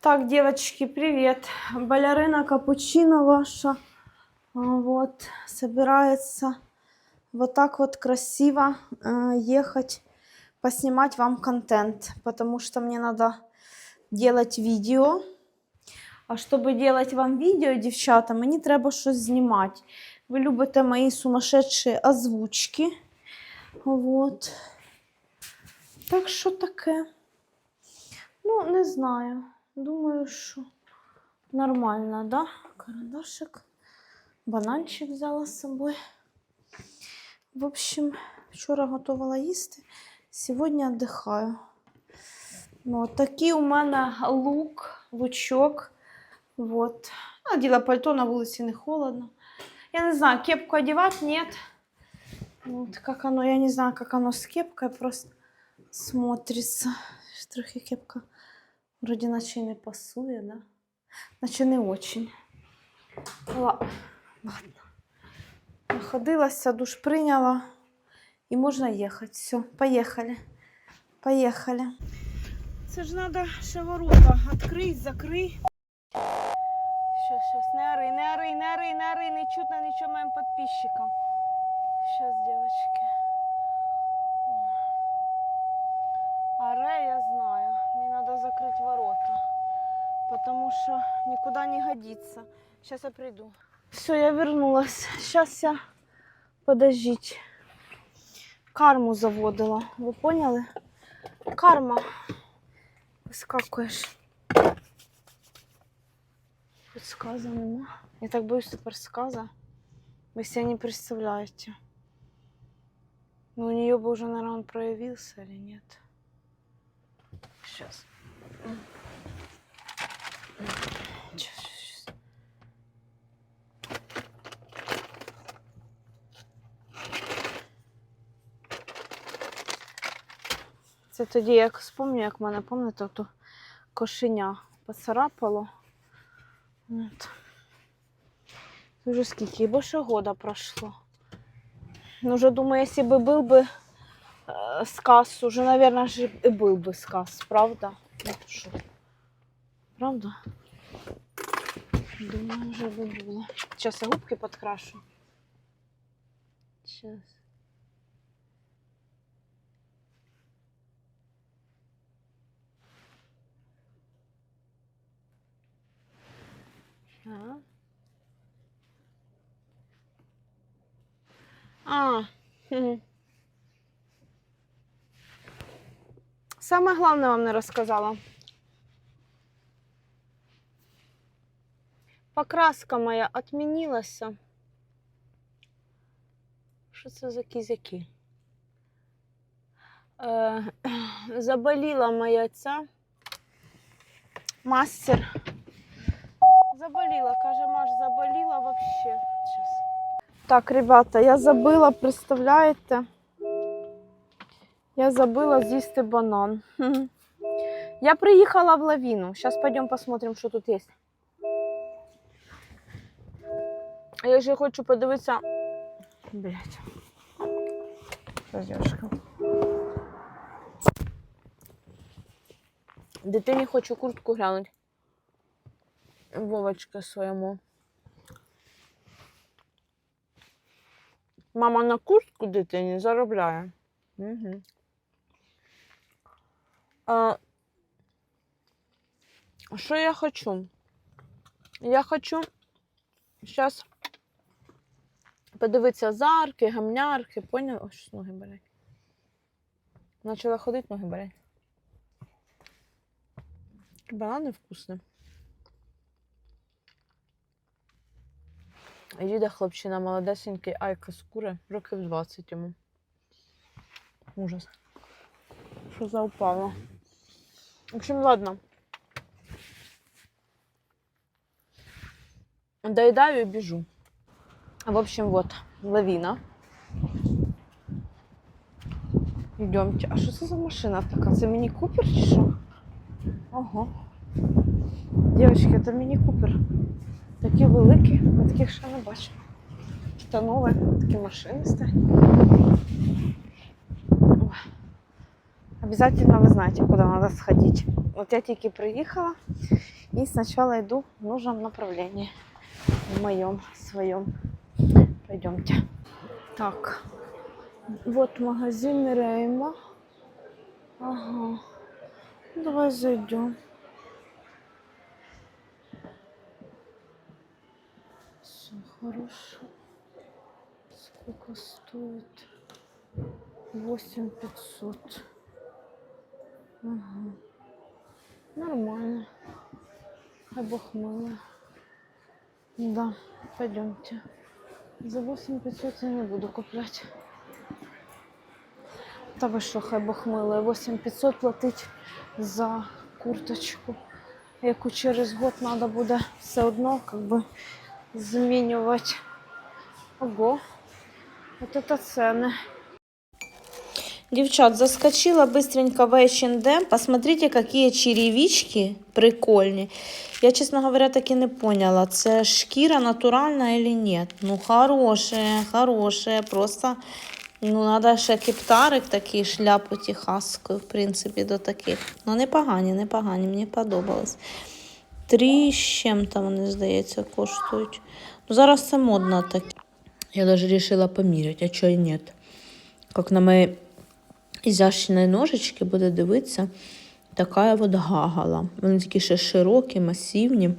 Так, девочки, привет. Балерина Капучино ваша а, вот собирается вот так вот красиво э, ехать поснимать вам контент, потому что мне надо делать видео. А чтобы делать вам відео, дівчата, мені треба щось знімати. Ви любите мої сумасшедші озвучки. Вот. Так що таке? Ну, не знаю. Думаю, що нормально, да? Карандашик. Бананчик взяла з собою. В общем, вчора готувала їсти, сьогодні віддихаю. Ну, от такий у мене лук, лучок. Вот. Наділа пальто на вулиці не холодно. Я не знаю, кепку одевать, нет. Вот как оно, я не знаю, как оно с кепкой просто смотрится. Трохи кепка вроде наче й не пасує, да? Наче не очень. Ладно. Находилася, душ прийняла. І можна їхати. Все, поїхали. Поїхали. Це ж треба ще ворота відкрити, закрити. Щас, щас, не ори, не ори, не ори, не ори, не чутно нічого моїм підписчикам. Щас, девочки. Аре, я знаю. Мне надо закрыть ворота. Потому что никуда не годится. Сейчас я приду. Все, я вернулась. Сейчас я... Подождите. Карму заводила. Ви поняли? Карма. Вискакуєш. Тут сказа нема. Я так боюсь тепер сказа. Вы себе не представляете. Ну, у нее бы уже, наверное, он проявился или нет. Сейчас. Це тоді, як спомню, як мене, пам'ятаєте, то кошеня поцарапало. От. Вже скільки? Більше года пройшло. Ну, вже думаю, якщо би був би сказ, уже, наверное, же и был бы сказ, правда? Ну. Правда? Думаю, вже би було. Сейчас я губки подкрашу. Сейчас. А. А. хм. Саме головне вам не розказала. Покраска моя отмінилася. Що це за кізяки? Е, заболіла моя ця мастер. Заболіла, каже, Маш, заболіла вообще. Так, ребята, я забыла, представляєте? Я забыла з'їсти банан. Я приїхала в лавину. Сейчас пойдем посмотрим, що тут є. А Я ще хочу подивитися. Блять. Дитині хочу куртку глянути. Вовочка своєму. Мама на куртку дитині заробляє. Угу. А, що я хочу? Я хочу зараз подивитися зарки, гамнярки, поняла? Ось щось ноги болять. Почала ходити, ноги болять. Банани вкусні. Їде хлопчина молодесенький, айка з років 20 йому. Ужас. Що за упало. В общем, ладно. Доедаю и бежу. В общем, вот, лавина. Идемте. А що це за машина така? Це міні Купер чи що? Ого. Дівчатки, це міні Купер. Такі великі, я таких ще не бачу. Це нове, такі машини стоять. Обязательно вы знаете, куда надо сходить. Вот я тільки приїхала і спочатку йду в нужном направлении. В моем, своем. Пойдемте. Так. Вот магазин Рейма. Ага. Давай зайдем. Все хорошо. Сколько стоит? 8500. Ага. Нормально. Хай бог. Да, пойдемте. За 8500 я не буду куплять. Та ви що, хай бог 8500 платить за курточку, яку через год треба буде все одно как би, змінювати. Ого, от это ціни. Девчат, заскочила быстренько в H&M. Посмотрите, какие черевички прикольные. Я, честно говоря, так и не поняла, це шкіра натуральна или нет. Ну, хорошая, хорошая. Просто, ну, надо ще кептарик такий, шляпу техасську, в принципі, до таких. Ну, непогані, непогані, мені подобалось. Три з чим-то, вони, здається, коштують. Ну, зараз це модно так. Я даже решила поміряти, а чого і нет. Как на моей ізящної ножички буде дивитися така от гагала. Вони такі ще широкі, масивні.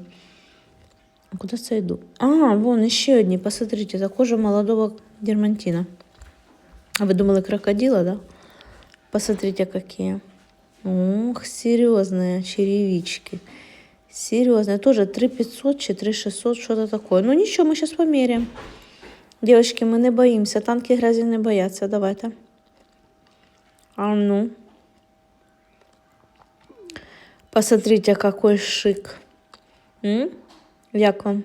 А Куди це йду? А, вон ще одні, посмотрите, такого молодого дермантина. А вы думали крокодила, да? Посмотрите, какие. Ох, серьезные черевички. Серьезные. Тоже 3500 чи 3600, что-то такое. Ну ничего, мы сейчас померяем. Девочки, мы не боимся. Танки грязи не боятся. Давайте. А ну. Посмотрите, какой шик. М? Як вам?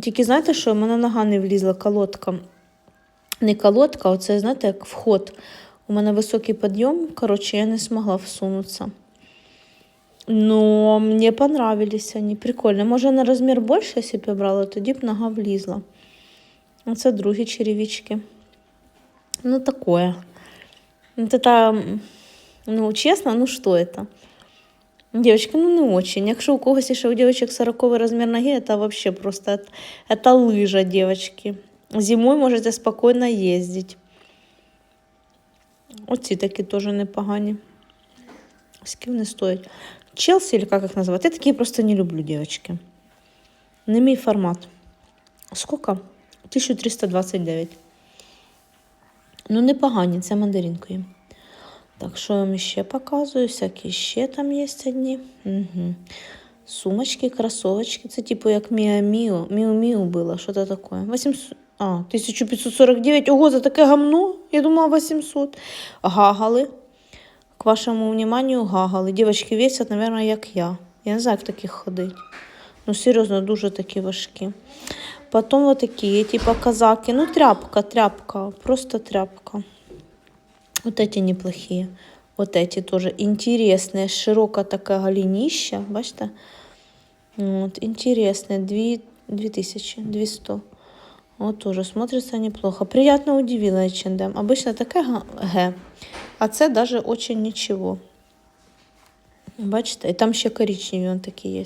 Тільки знаєте, що в мене нога не влізла колодка. Не колодка, оце, знаєте, як вход. У мене високий підйом, коротше, я не змогла всунутися. Но мені понравились вони, прикольно. Може, на розмір більше, якщо б брала, тоді б нога влізла. Оце другі черевички. Ну, такое. Вот это, м, ну, честно, ну что это? Девочки, ну не очень. Якщо у когось ще у девочек 40 розмір ноги, это вообще просто это, это лыжа, девочки. Зимой можете спокійно їздити. Оці такі теж непогані. Скільки вони стоять? Челсі, или як їх називати? Я такі просто не люблю, девочки. Не мій формат. Сколько? 1329. Ну, непогані, це мандаринкою. Так, що я вам ще показую? Всякі ще там є одні. Угу. Сумочки, кросовочки. Це типу як Міа Міо. Міо Міо було, що це таке? 800... А, 1549. Ого, за таке гамно. Я думала 800. Гагали. К вашему вниманию, гагали. Дівчатки весять, наверное, як я. Я не знаю, як таких ходить. Ну, серйозно, дуже такі важкі. Потом вот такие, типа казаки. Ну, тряпка, тряпка, просто тряпка. Вот эти неплохие. Вот эти тоже интересные. Широкая такая голенища, бачите? Вот, интересные. Две, две тысячи, две сто. Вот тоже смотрится неплохо. Приятно удивила H&M. Обычно такая га- Г. А це даже очень ничего. Бачите? І там ще коричневі вон такі є.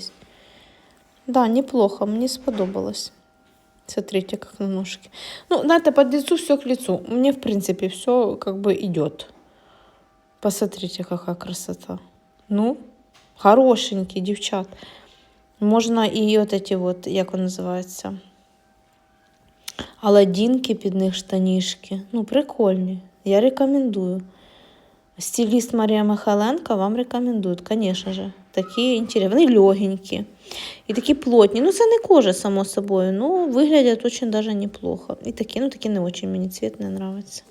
Да, неплохо, мені сподобалось. Смотрите, как на ножке. Ну, знаете, под лицу все к лицу. Мне, в принципе, все как бы идет. Посмотрите, какая красота. Ну, хорошенький, девчат. Можна і от эти вот, як вони називаються, аладдінки під них штанішки. Ну, прикольні. Я рекомендую. Стиліст Марія Михайленко вам рекомендує, звісно же. Такі інтересні. Вони легенькі. І такі плотні. Ну, це не кожа, само собою. Ну, виглядять очень даже неплохо. І такі, ну, такі не очень. Мені цвет не нравится.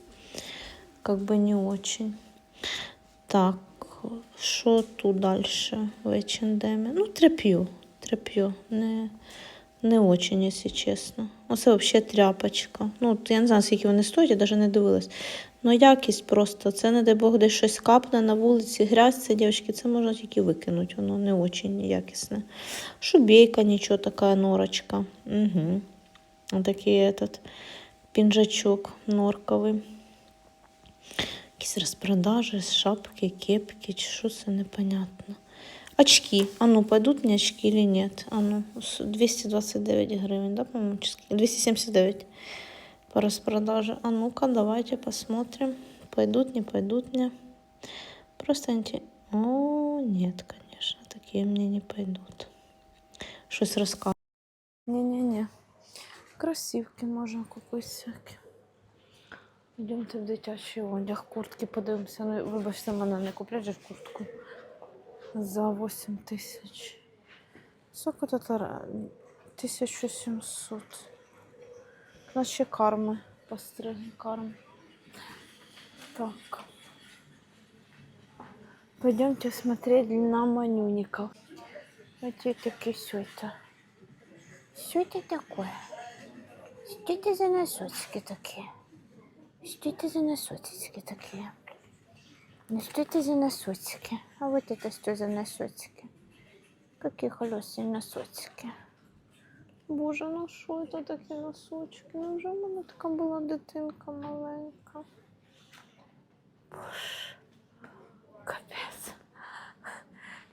Как бы не очень. Так, що тут далі в H&M? Ну, тряп'ю. Тряп'ю. Не, не очень, якщо чесно. Оце взагалі тряпочка. Ну, я не знаю, скільки вони стоять, я навіть не дивилась. Ну, якість просто. Це, не дай Бог, десь щось капне на вулиці, грязь, це, дівчатки, це можна тільки викинути. Воно не очень якісне. Шубейка, нічого, така норочка. Угу. Такий этот пінжачок норковий. Якісь розпродажі, шапки, кепки, чи що це непонятно. Очки. А ну, пойдут мне очки или нет? А ну, 229 гривен, да, по-моему, чи скільки? 279 по распродаже. А ну-ка, давайте посмотрим. Пойдут, не пойдут мне. Просто инте- О, нет, конечно, такие мне не пойдут. Щось розказує. Не-не-не. Кросівки можна купити всякі. Йдемте в дитячий одяг, куртки подивимося. Ну, вибачте, мене не куплять же куртку за 8 тисяч. Сколько тут? 1700. Наче карми. Постриги карми. Так. Пойдемте смотреть на манюников. Эти такие все это. Что это такое? Что это за носочки такие? Что это за носочки такие? Ну что это за носочки? А вот это что за носочки? Какие хорошие носочки. Боже, ну що це такі носочки? Ну вже в мене така була дитинка маленька. Боже, капець.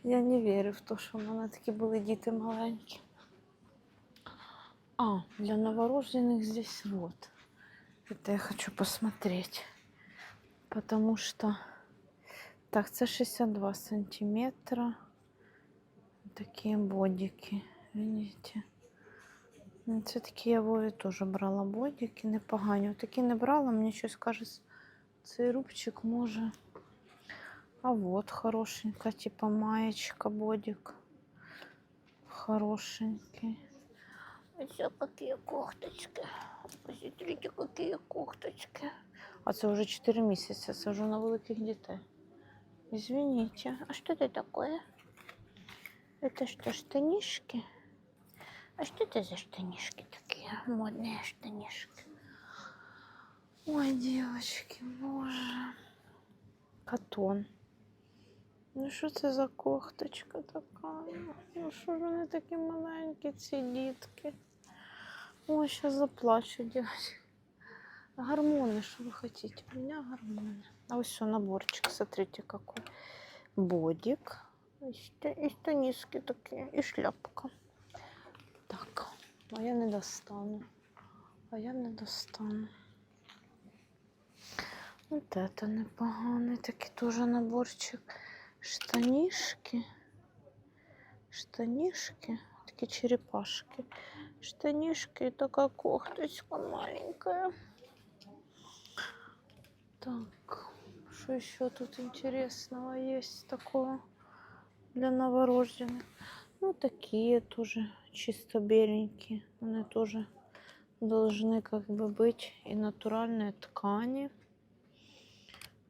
Я не вірю в те, що в мене такі були діти маленькі. А, для новорожденных здесь вот. Это я хочу посмотреть. Потому что... Так, це 62 сантиметра. Такие бодики. Видите? Це такі я Вові теж брала бодики, непогані. Такі не брала, мені щось каже, цей рубчик може. А вот хорошенька, типа маечка, бодик. Хорошенький. Ось какие кофточки. Посмотрите, какие кофточки. А це вже 4 місяці, це вже на великих дітей. Извините, а что это такое? Это что, штанишки? А что это за штанишки такие? Модные штанишки. Ой, девочки, боже. Катон. Ну що це за кофточка така? Ну що ж вони такі маленькі, ці дітки? Ой, сейчас заплачу, девочки. Гормоны, что вы хотите? У меня гормоны. А вот все, наборчик, смотрите какой. Бодик. И ста- и штанишки такие, и шляпка. А я не достану. А я не достану. Вот это непоганий такий тоже наборчик. Штанишки. Штанишки. Такие черепашки. Штанишки и такая кофточка маленькая. Так, что еще тут интересного есть такого для новорожденных? Ну, такие тоже чисто беленькие. Они тоже должны как бы быть и натуральные ткани.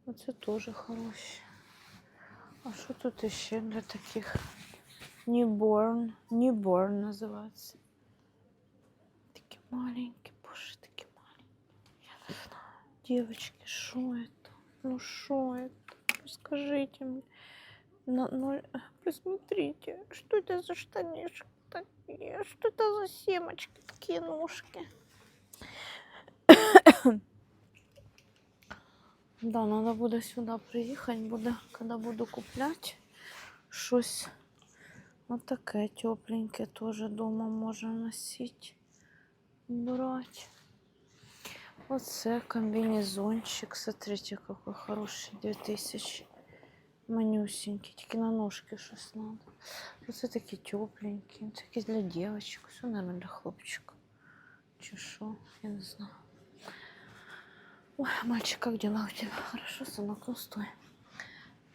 Оце тоже хороші. А що тут ще для таких newborn? Newborn називається. Такі маленькі, боже, такі маленькі. Я не знаю. Девочки, что это? Ну что это? Скажите мне. На ноль... Посмотрите, что это за штанишки Такие? Что это за семочки, такие ножки? Да, надо буде сюди приїхати, буде, коли буду купляти щось отаке тепленьке теж дома можна носити, брати. Оце комбинезончик. Смотрите, какой хороший. 2000 Манюсенький. Тільки на ножки щось надо. Оце такі тепленькі. Такі для девочек. Все, наверное, для хлопчика. Чи що? Я не знаю. Ой, мальчик, как дела у тебя? Хорошо, сынок, ну стой.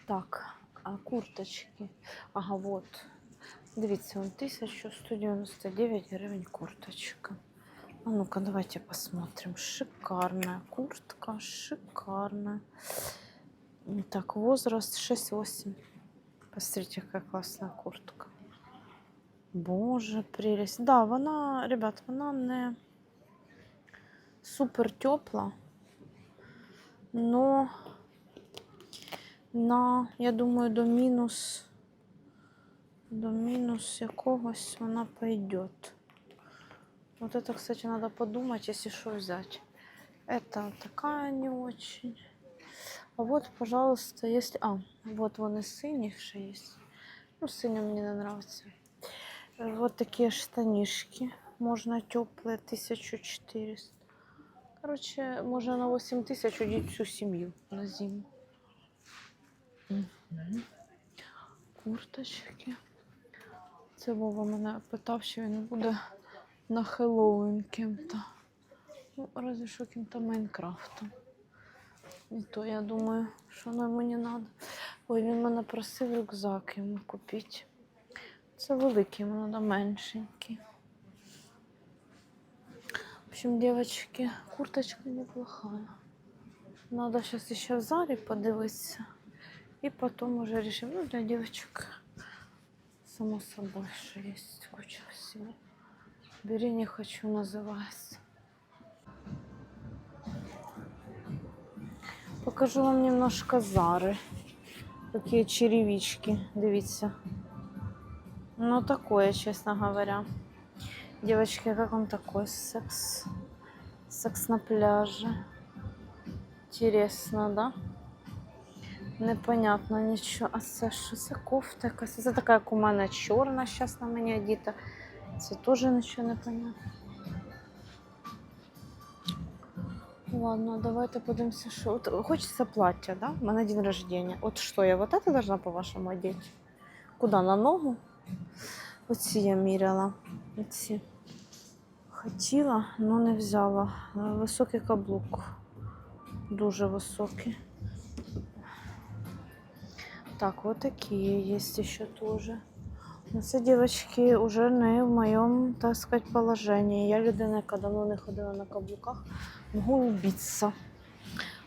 Так, а курточки. Ага, вот. Дивіться, он 1199 гривень курточка. А ну-ка, давайте посмотрим. Шикарная куртка, шикарная. Так, возраст 6-8. Посмотрите, какая классная куртка. Боже, прелесть. Да, вона, ребят, вона не супер тепла, но на, я думаю, до мінус, до мінус якогось вона пойдет. Вот это, кстати, надо подумать, если что взять. Это такая не очень. А вот, пожалуйста, если... А, вот вон и синий ще есть. Ну, синий мне не нравится. Э, Вот такие штанишки. Можно теплые, 1400. Короче, можно на 8 тысяч удить всю семью на зиму. Мгм. Курточки. Це Вова мене питав, що він буде на Хеллоуін ким-то. Ну, разве що ким-то Майнкрафтом. І то я думаю, що йому не треба. Ой, він мене просив рюкзак йому купити. Це великий, йому треба меншенький. В общем, девочки, курточка неплохая. Надо сейчас еще в Заре подивитися. И потом уже решим. Ну, для девочек, само собой, что есть куча всего. Бери не хочу, называется. Покажу вам немножко Зары. Такие черевички, дивіться. Ну, такое, честно говоря. Девочки, как вам такой секс? Секс на пляже. Интересно, да? Непонятно нічого. А це що? Це кофта якась. Це така, як у мене чорна зараз на мені одіта. Це теж нічого не понятно. Ладно, давайте подивимося, що. Хочеться плаття, да? У мене день рождения. От що я вот это должна по-вашому одеть? Куда? На ногу? Оці я міряла. Оці. Хотіла, але не взяла. Е, Високий каблук. Дуже високий. Так, вот такие есть еще тоже. Ну, Це, девочки, уже не в моем, так сказать, положении. Я людина, яка давно не ходила на каблуках. Могу убиться.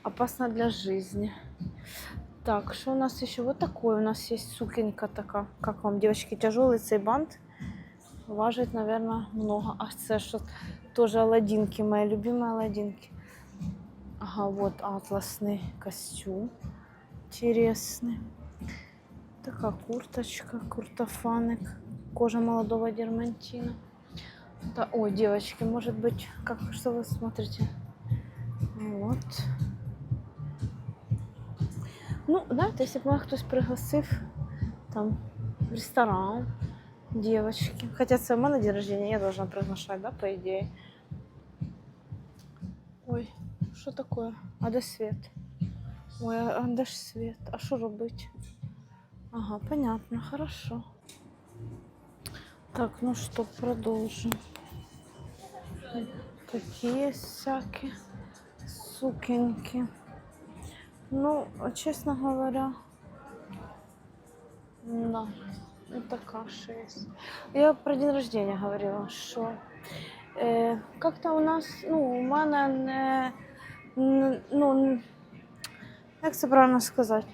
Опасно для жизни. Так, что у нас еще? Вот такой у нас есть сукенька такая. Как вам, девочки, тяжелый цей бант? Важить, наверное, много. А це що? Тоже аладдинки, мои любимые аладдинки. Ага, вот атласный костюм. Интересный. Такая курточка, куртофаник, кожа молодого дермантина. Да, ой, девочки, может быть, как что вы смотрите? Вот. Ну, знаєте, якщо б мене хтось пригласив там в ресторан, девочки. Хотя це в мене день рождения, я должна приглашать, да, по идее. Ой, що таке? А де світ? Ой, а де ж світ? А що робити? Ага, понятно, хорошо. Так, ну что, продолжим. Такие всякие Сукеньки. Ну, честно говоря, да, это каша есть. Я про день рождения говорила, что э, как-то у нас, ну, у мене не, не- ну, як це правильно сказати?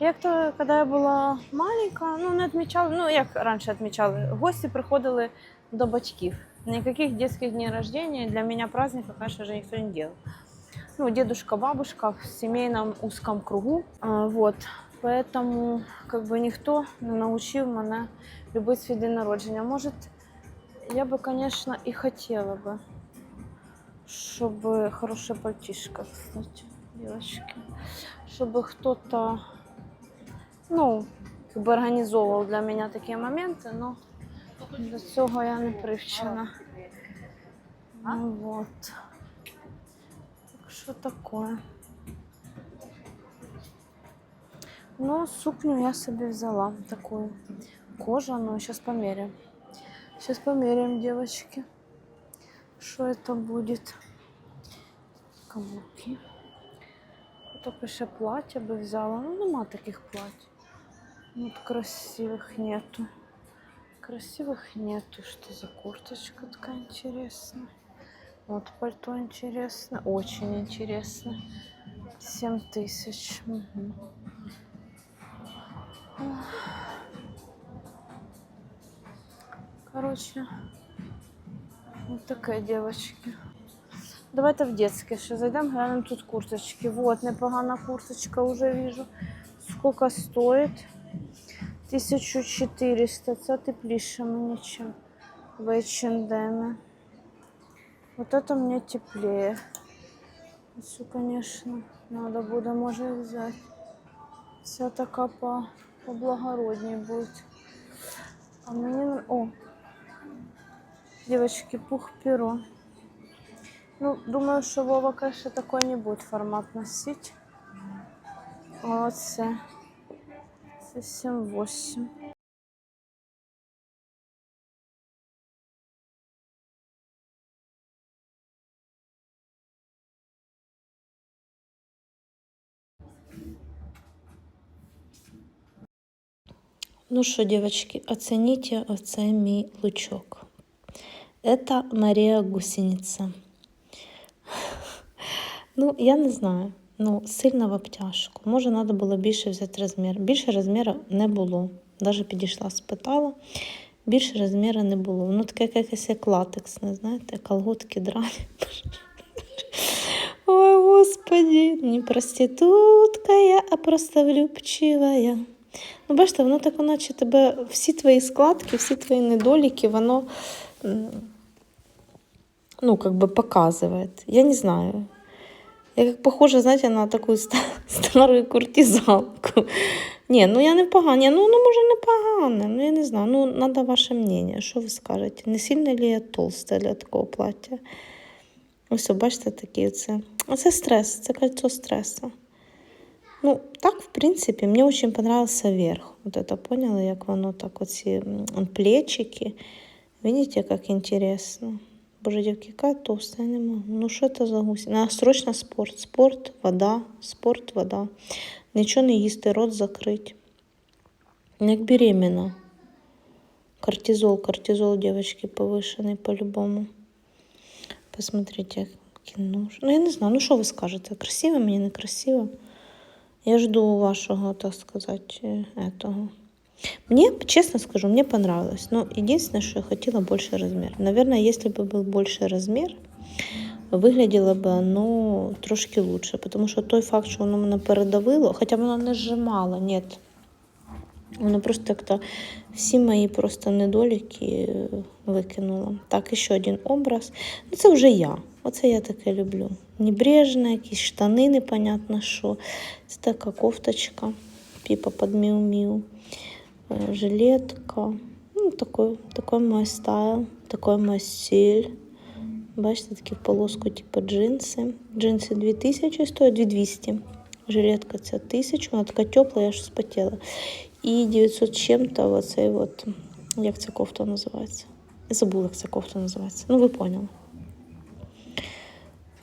Як-то, коли я була маленька, ну не відмічали, ну як раніше відмічали, гості приходили до батьків. Никаких детских дней рождения для меня праздника, конечно же, никто не делал Ну, дедушка, бабушка в семейном узком кругу. А, вот. Поэтому как бы ніхто не научив мене любити свій день народження. Може, я би, конечно, і хотіла би, щоб хороша пальтишка, кстати, девочки. Чтобы кто-то ну, как бы організовував для мене такі моменти, но до цього я не привчена. Ну вот. Так що таке? Ну, сукню я собі взяла такую кожаную. Сейчас померяем. Сейчас померяем, девочки. Что это будет? Каблуки. Тут пише плаття би взяла. Ну, нема таких плать. Вот красивых нету. Красивых нету. Что за курточка такая интересная? Вот пальто интересно. Очень интересно. 7 тысяч. Ох. Короче, вот такая девочки. Давайте в детське ще зайдемо, глянемо тут курточки. Вот, непогана курточка уже вижу. Сколько стоит? 1400. Це тепліше мені, чим в H&M. Вот это мне теплее. Все, конечно. Надо буде, може, і взяти. Ця така по, поблагородній буде. А мені... О! Девочки, пух перо. Ну, думаю, що Вова, конечно, такой не будет формат носить. А Оце. Це 7-8. Ну что, девочки, оцените оцей мій лучок. Это Мария Гусеница. Ну, я не знаю. Ну, сильно в обтяжку. Може, треба було більше взяти розмір. Більше розміру не було. Навіть підійшла, спитала. Більше розміру не було. Воно таке якесь як латексне, знаєте, колготки драні. Ой, господи, не проститутка я, а просто влюбчивая. Ну, бачите, воно так, наче тебе всі твої складки, всі твої недоліки, воно ну, как бы показывает. Я не знаю. Я как похожа, знаете, на таку ста- стару куртизанку. Ні, ну я не погана. Ну, ну може не погане, ну я не знаю. Ну, надо ваше мнение. Що ви скажете? Не сильно ли я толста для такого плаття? Ось, бачите, такі оце. Оце стрес, це кольцо стресу. Ну, так, в принципе, мне очень понравился верх. Вот это поняла, як воно так, оці м, плечики. Видите, как интересно. Боже, девки, какая толстая, я не могу. Ну, что это за гусь? Надо срочно спорт. Спорт, вода, спорт, вода. Нічого не їсти, рот закрить. Як беременна. Кортизол, кортизол, девочки, повышенный по-любому. Посмотрите, кино. Ну, я не знаю, ну що ви скажете? Красиво мені, не красиво? Я жду вашего, так сказать, э, этого. Мне, честно скажу, мне понравилось. Но единственное, что я хотела больше размер. Наверное, если бы был больше размер, выглядело бы оно трошки лучше. Потому что той факт, що воно мене передавило, хоча воно не зжимало, нет. Воно просто як-то всі мої просто недоліки е, викинуло. Так, і ще один образ. Ну, це вже я. Оце я таке люблю. Небрежно, якісь штани, непонятно що. Це така кофточка, піпа під міу-міу, Е, жилетка. Ну, такой, такой мой стайл, такой мой стиль. Бачите, такі в полоску, типу джинси. Джинси 2000 стоять, 2200. Жилетка ця 1000, вона така тепла, я ж спотіла. І 900 чим-то оцей от, як ця кофта називається. Я забула, як ця кофта називається. Ну, ви поняли.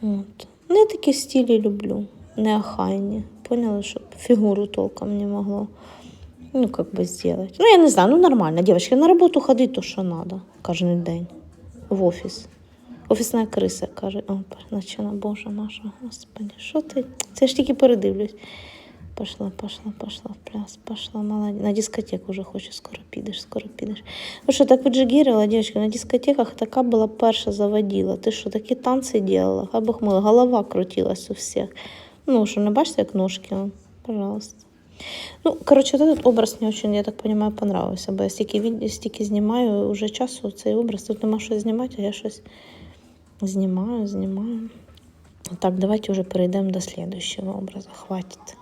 От. Не такі стилі люблю, неохайні. Поняла, щоб фігуру толком не могло. Ну, как бы сделать. Ну, я не знаю, ну нормально, девочки, на роботу ходить то, що надо кожен день. В офіс. Офісна криса каже, о, начина, Боже Маша, господи, що ти? Це ж тільки передивлюсь. Пошла, пошла, пошла в пляс, пошла, молодець. На дискотеку вже хочу, скоро підеш, скоро підеш. Ви що, так віджигірила, дівчатка, на дискотеках така була перша заводила. Ти що, такі танці робила? Хай Бог мила, голова крутилась у всіх. Ну, що, не бачите, як ножки? Пожалуйста. Ну, коротше, этот образ мені очень, я так понимаю, понравився, бо я стільки, стільки знімаю вже часу цей образ, тут нема що знімати, а я щось знімаю, знімаю. Так, давайте уже перейдемо до следующего образа. Хватит.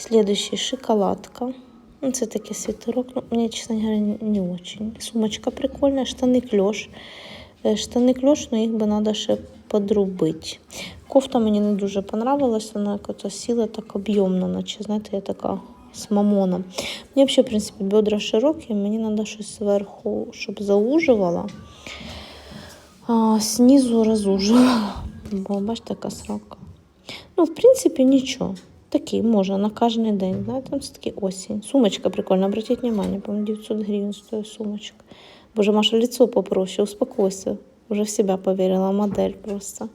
Следующий шоколадка. Це такий світерок. Ну, мені, чесно говоря, не- очень. Сумочка прикольна, штани кльош. Е, Штани кльош, але їх би треба ще подрубити. Кофта мені не дуже понравилась, вона якось сіла так об'ємно, наче, знаєте, я така з мамоном. Мені взагалі, в принципі, бедра широкі, мені треба щось зверху, щоб заужувала, а знизу розужувала. Бо бачите, така срока. Ну, в принципі, нічого. Такий можна на кожен день. Знаєте, це такий осінь. Сумочка прикольна, обратіть внимание, по-моему, 900 гривень стоїть сумочка. Боже, Маша, лицо попроще, успокойся. Уже в себя поверила, модель просто.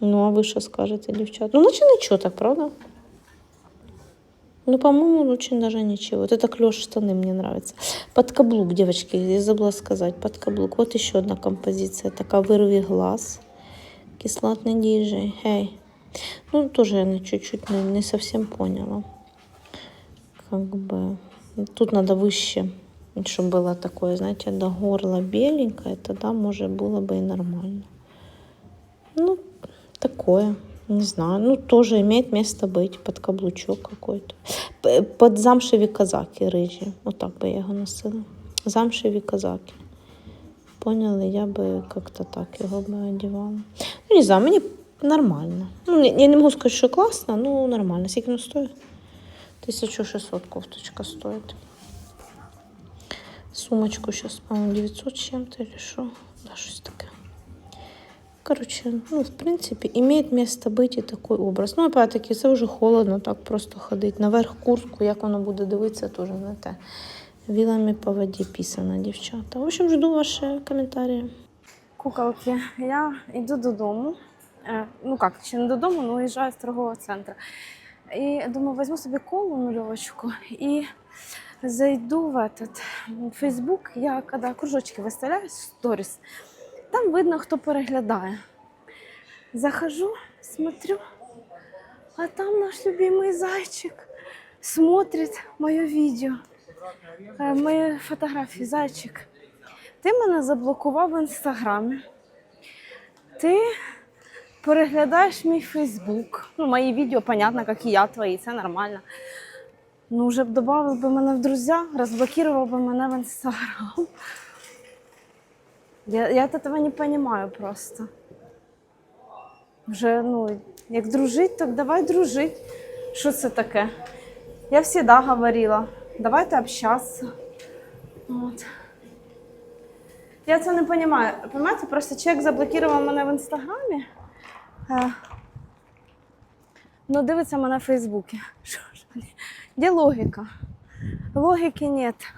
Ну, а ви що скажете, дівчат? Ну, наче нічого так, правда? Ну, по-моему, очень даже ничего. Вот это клеш штаны мне нравится. Под каблук, девочки, я забыла сказать. Под каблук. Вот еще одна композиция. Такая вырви глаз. Кислотный диджей. Эй. Ну, тоже я на чуть-чуть не, не совсем поняла. Как бы тут надо выше, чтобы было такое, знаете, до горла беленькое, тогда, может, было бы и нормально. Ну, такое. Не знаю, ну тоже имеет место быть под каблучок какой-то. П- Под замшеві казаки рижі. Отак би я його носила. Замшеві казаки. Поняли, я би як-то так його би одягала. Ну, не знаю, мені нормально. Ну, я не можу сказати, що класно, ну нормально. Скільки воно стоїть? 1600 кофточка стоїть. Сумочку сейчас, по-моему, 900 с чем-то или что. Да, что таке. Короче, ну, в принципе, имеет место быть и такой образ. Ну, опять-таки, це вже холодно, так просто ходить. Наверх куртку, як воно буде дивитися, теж не те. Вілами по воді писано, дівчата. В общем, жду ваші коментарі. Куколки, я йду додому. Е, Ну як, ще не додому, але уїжджаю з торгового центру. І думаю, візьму собі колу нульовочку і зайду в этот Facebook. Я коли кружочки виставляю сторіс, там видно, хто переглядає. Захожу, смотрю, а там наш любимый зайчик смотрит моє відео, е, мої фотографії, зайчик. Ти мене заблокував в інстаграмі. Ти переглядаєш мій Фейсбук. Ну, мої відео, понятно, як і я твої, це нормально. Ну, вже б додав би мене в друзі, розблокував би мене в інстаграм. Я, я этого не розумію просто. Вже, ну, як дружить, так давай дружить. Що це таке? Я завжди говорила, давайте общатися. От. Я це не розумію. Понимаете, просто чоловік заблокував мене в інстаграмі. Ну, дивиться мене на Фейсбуці. Що ж? Де логіка? Логіки нет.